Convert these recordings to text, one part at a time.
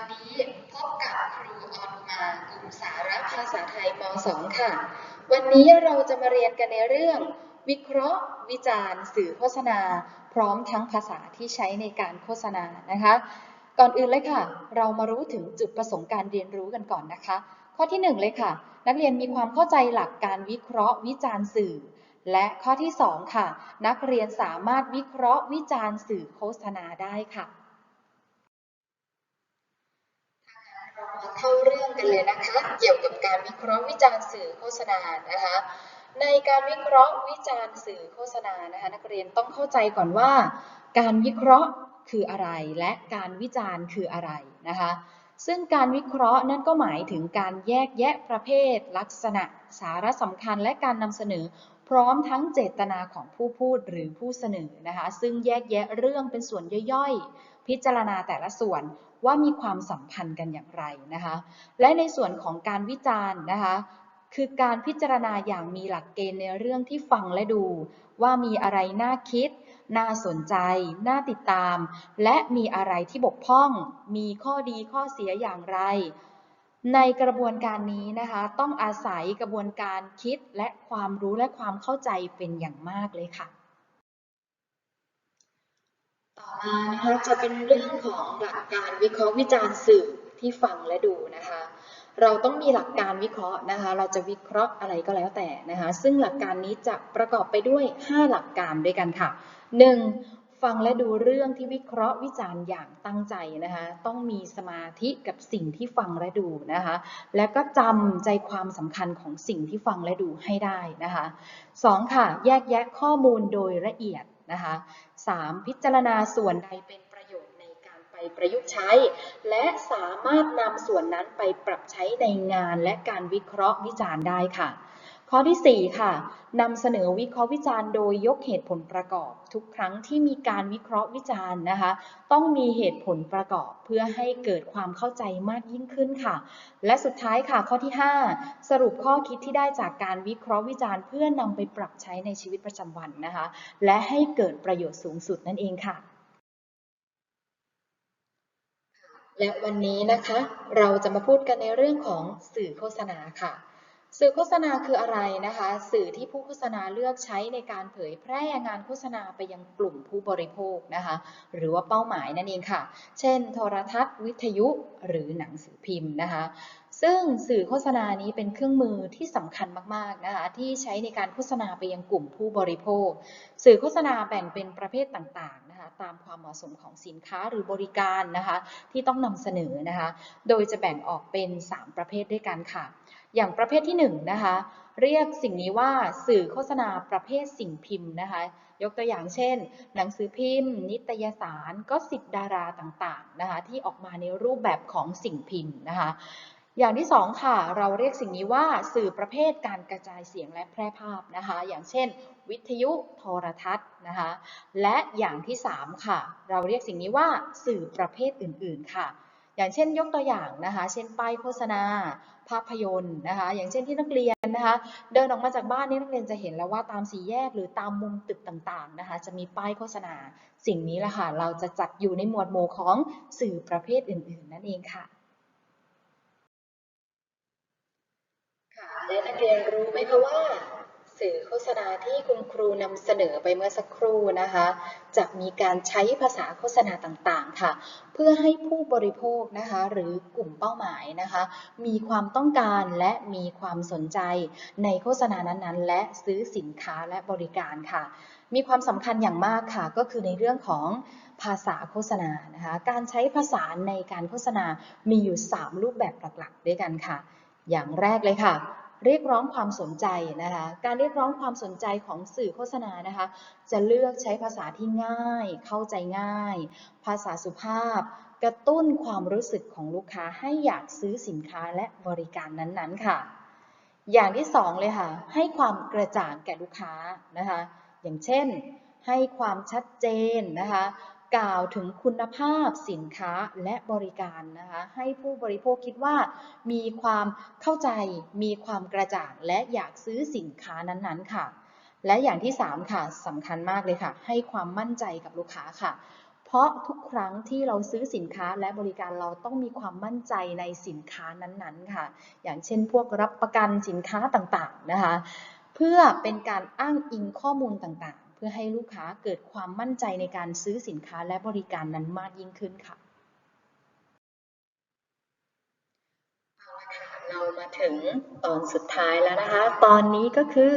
วันนี้พบกับครูออนมากลุ่มสาระภาษาไทยม .2 ค่ะ วันนี้เราจะมาเรียนกันในเรื่อง วิเคราะห์ วิจารณ์ สื่อโฆษณา พร้อมทั้งภาษาที่ใช้ในการโฆษณานะคะ ก่อนอื่นเลยค่ะ เรามารู้ถึงจุดประสงค์การเรียนรู้กันก่อนนะคะ ข้อที่หนึ่งเลยค่ะ นักเรียนมีความเข้าใจหลักการวิเคราะห์ วิจารณ์สื่อ และข้อที่สองค่ะ นักเรียนสามารถวิเคราะห์วิจารณ์สื่อโฆษณาได้ค่ะ เรามาเข้าเรื่องกันเลยนะคะ เกี่ยวกับการวิเคราะห์วิจารณ์สื่อโฆษณานะคะ ในการวิเคราะห์วิจารณ์สื่อโฆษณานะคะ นักเรียนต้องเข้าใจก่อนว่า การวิเคราะห์คืออะไร และการวิจารณ์คืออะไรนะคะ ซึ่งการวิเคราะห์นั่นก็หมายถึงการแยกแยะประเภท ลักษณะ สาระสำคัญและการนำเสนอ พร้อมทั้งเจตนาของผู้พูดหรือผู้เสนอนะคะ ซึ่งแยกแยะเรื่องเป็นส่วนย่อยๆ พิจารณาแต่ละส่วนว่ามีความสัมพันธ์กันอย่างไรนะคะ และในส่วนของการวิจารณ์นะคะคือการพิจารณาอย่างมีหลักเกณฑ์ในเรื่องที่ฟังและดู ว่ามีอะไรน่าคิด น่าสนใจ น่าติดตาม และมีอะไรที่บกพร่อง มีข้อดีข้อเสียอย่างไร ในกระบวนการนี้นะคะ ต้องอาศัยกระบวนการคิดและความรู้และความเข้าใจเป็นอย่างมากเลยค่ะ ต่อมานะคะจะเป็นเรื่องของหลักการวิเคราะห์วิจารณ์สื่อที่ฟังและดูนะคะ เราต้องมีหลักการวิเคราะห์นะคะ เราจะวิเคราะห์อะไรก็แล้วแต่นะคะ ซึ่งหลักการนี้จะประกอบไปด้วย 5 หลักการด้วยกันค่ะ 1. ฟังและดูเรื่องที่วิเคราะห์วิจารณ์อย่างตั้งใจนะคะ ต้องมีสมาธิกับสิ่งที่ฟังและดูนะคะ แล้วก็จำใจความสำคัญของสิ่งที่ฟังและดูให้ได้นะคะ 2. ค่ะ แยกแยะข้อมูลโดยละเอียดนะคะ 3. พิจารณาส่วนใดเป็นประโยชน์ในการไปประยุกต์ใช้ และสามารถนำส่วนนั้นไปปรับใช้ในงานและการวิเคราะห์วิจารณ์ได้ค่ะ ข้อที่ 4 ค่ะนำเสนอวิเคราะห์วิจารณ์โดยยกเหตุผลประกอบ ทุกครั้งที่มีการวิเคราะห์วิจารณ์นะคะ ต้องมีเหตุผลประกอบเพื่อให้เกิดความเข้าใจมากยิ่งขึ้นค่ะ และสุดท้ายค่ะข้อที่ 5 สรุปข้อคิดที่ได้จากการวิเคราะห์วิจารณ์เพื่อนำไปปรับใช้ในชีวิตประจำวันนะคะ และให้เกิดประโยชน์สูงสุดนั่นเองค่ะและวันนี้นะคะ เราจะมาพูดกันในเรื่องของสื่อโฆษณาค่ะ สื่อโฆษณาคืออะไรนะคะ สื่อที่ผู้โฆษณาเลือกใช้ในการเผยแพร่งานโฆษณาไปยังกลุ่มผู้บริโภคนะคะ หรือว่าเป้าหมายนั่นเองค่ะ เช่น โทรทัศน์ วิทยุหรือหนังสือพิมพ์นะคะ ซึ่งสื่อโฆษณานี้เป็นเครื่องมือที่สำคัญมากๆนะคะที่ใช้ในการโฆษณาไปยังกลุ่มผู้บริโภค สื่อโฆษณาแบ่งเป็นประเภทต่างๆ นะคะตามความเหมาะสมของสินค้าหรือบริการนะคะที่ต้องนำเสนอนะคะโดยจะแบ่งออกเป็น 3 ประเภทด้วยกันค่ะ อย่างประเภทที่1นนะคะเรียกสิ่งนี้ว่าสื่อโฆษณาประเภทสิ่งพิมพ์นะคะยกตัวอย่างเช่น หนังสือพิมพ์ นิตยสารก็สิบดาราต่างๆนะคะที่ออกมาในรูปแบบของสิ่งพิมพ์นะคะ อย่างที่สองค่ะ เราเรียกสิ่งนี้ว่าสื่อประเภทการกระจายเสียงและแพร่ภาพนะคะ อย่างเช่น วิทยุโทรทัศน์นะคะ และอย่างที่สามค่ะ เราเรียกสิ่งนี้ว่าสื่อประเภทอื่น ๆ ค่ะ อย่างเช่น ยกตัวอย่างนะคะ เช่นป้ายโฆษณา ภาพยนตร์นะคะ อย่างเช่นที่นักเรียนนะคะ เดินออกมาจากบ้านนี่นักเรียนจะเห็นแล้วว่าตามสี่แยกหรือตามมุมตึกต่างๆนะคะ จะมีป้ายโฆษณา สิ่งนี้แหละค่ะ เราจะจัดอยู่ในหมวดหมู่ของสื่อประเภทอื่น ๆ นั่นเองค่ะ ค่ะ และนักเรียนรู้ไหมคะว่า สื่อโฆษณาที่คุณครูนำเสนอไปเมื่อสักครู่นะคะ จะมีการใช้ภาษาโฆษณาต่างๆค่ะ เพื่อให้ผู้บริโภคนะคะ หรือกลุ่มเป้าหมายนะคะ มีความต้องการและมีความสนใจในโฆษณานั้นๆ และซื้อสินค้าและบริการค่ะ มีความสำคัญอย่างมากค่ะ ก็คือในเรื่องของภาษาโฆษณานะคะ การใช้ภาษาในการโฆษณามีอยู่ 3 รูปแบบหลักๆ ด้วยกันค่ะ อย่างแรกเลยค่ะ เรียกร้องความสนใจนะคะการเรียกร้องความสนใจของสื่อโฆษณานะคะจะเลือกใช้ภาษาที่ง่าย เข้าใจง่าย ภาษาสุภาพ กระตุ้นความรู้สึกของลูกค้าให้อยากซื้อสินค้าและบริการนั้นๆค่ะ อย่างที่สองเลยค่ะ ให้ความกระจ่างแก่ลูกค้านะคะอย่างเช่น ให้ความชัดเจนนะคะ กล่าวถึงคุณภาพสินค้าและบริการนะคะให้ผู้บริโภคคิดว่ามีความเข้าใจ มีความกระจ่าง และอยากซื้อสินค้านั้นๆ ค่ะ และอย่างที่ 3 ค่ะสำคัญมากเลยค่ะ ให้ความมั่นใจกับลูกค้าค่ะ เพราะทุกครั้งที่เราซื้อสินค้าและบริการเราต้องมีความมั่นใจในสินค้านั้นๆ ค่ะ อย่างเช่น พวกรับประกันสินค้าต่างๆนะคะ เพื่อเป็นการอ้างอิงข้อมูลต่างๆ พื่อให้ลูกค้าเกิดความมั่นใจในการซื้อสินค้าและบริการนั้นมากยิ่งขึ้นค่ะเอาละค่ะเรามาถึงตอนสุดท้ายแล้วนะคะ ตอนนี้ก็คือ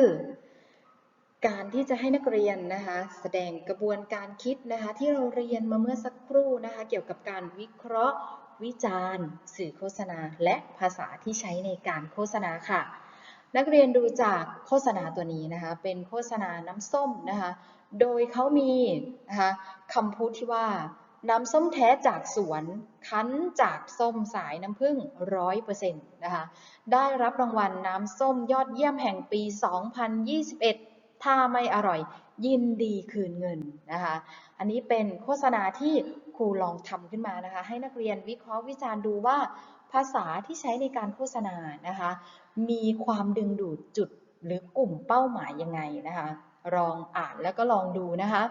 การที่จะให้นักเรียนนะคะ แสดงกระบวนการคิดนะคะ ที่เราเรียนมาเมื่อสักครู่นะคะ เกี่ยวกับการวิเคราะห์ วิจารณ์ สื่อโฆษณา และภาษาที่ใช้ในการโฆษณาค่ะ นักเรียนดูจากโฆษณาตัวนี้นะคะ เป็นโฆษณาน้ำส้มนะคะ โดยเขามีนะคะคำพูดที่ว่าน้ำส้มแท้จากสวน คั้นจากส้มสายน้ำผึ้งร้อยเปอร์เซ็นต์นะคะ ได้รับรางวัลน้ำส้มยอดเยี่ยมแห่งปี 2021 ถ้าไม่อร่อยยินดีคืนเงินนะคะ อันนี้เป็นโฆษณาที่ครูลองทำขึ้นมานะคะ ให้นักเรียนวิเคราะห์วิจารณ์ดูว่าภาษาที่ใช้ในการโฆษณานะคะ มีความดึงดูดจุดหรือกลุ่มเป้าหมายยังไงนะคะลองอ่านแล้วก็ลองดูนะคะ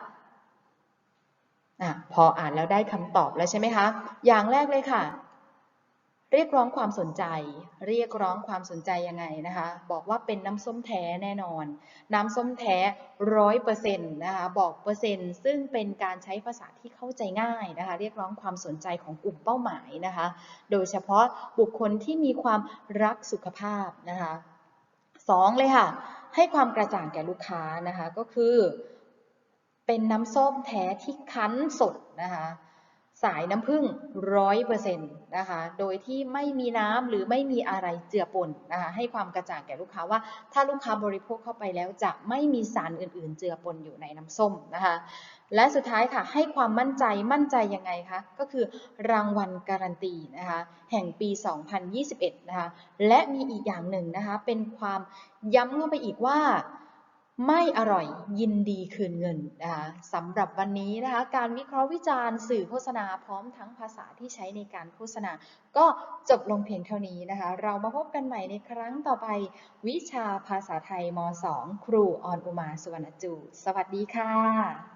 อะพออ่านแล้วได้คำตอบแล้วใช่ไหมคะ อย่างแรกเลยค่ะ เรียกร้องความสนใจ เรียกร้องความสนใจยังไงนะคะ บอกว่าเป็นน้ำส้มแท้แน่นอน น้ำส้มแท้ร้อยเปอร์เซ็นต์นะคะ บอกเปอร์เซ็นต์ ซึ่งเป็นการใช้ภาษาที่เข้าใจง่ายนะคะ เรียกร้องความสนใจของกลุ่มเป้าหมายนะคะ โดยเฉพาะบุคคลที่มีความรักสุขภาพนะคะสองเลยค่ะ ให้ความกระจ่างแก่ลูกค้านะคะ ก็คือ เป็นน้ำส้มแท้ที่คั้นสดนะคะ สายน้ำผึ้งร้อยเปอร์เซ็นต์นะคะ โดยที่ไม่มีน้ำหรือไม่มีอะไรเจือปนนะคะ ให้ความกระจ่างแก่ลูกค้าว่า ถ้าลูกค้าบริโภคเข้าไปแล้วจะไม่มีสารอื่นๆ เจือปนอยู่ในน้ำส้มนะคะ และสุดท้ายค่ะ ให้ความมั่นใจ มั่นใจยังไงคะ ก็คือรางวัลการันตีนะคะ แห่งปี 2021 นะคะ และมีอีกอย่างหนึ่งนะคะ เป็นความย้ำเข้าไปอีกว่า ไม่อร่อยยินดีคืนเงินนะคะสำหรับวันนี้นะคะการวิเคราะห์วิจารณ์สื่อโฆษณาพร้อมทั้งภาษาที่ใช้ในการโฆษณา ก็จบลงเพียงเท่านี้นะคะ เรามาพบกันใหม่ในครั้งต่อไป วิชาภาษาไทยม .2 ครูออนอุมาสุวรรณจู สวัสดีค่ะ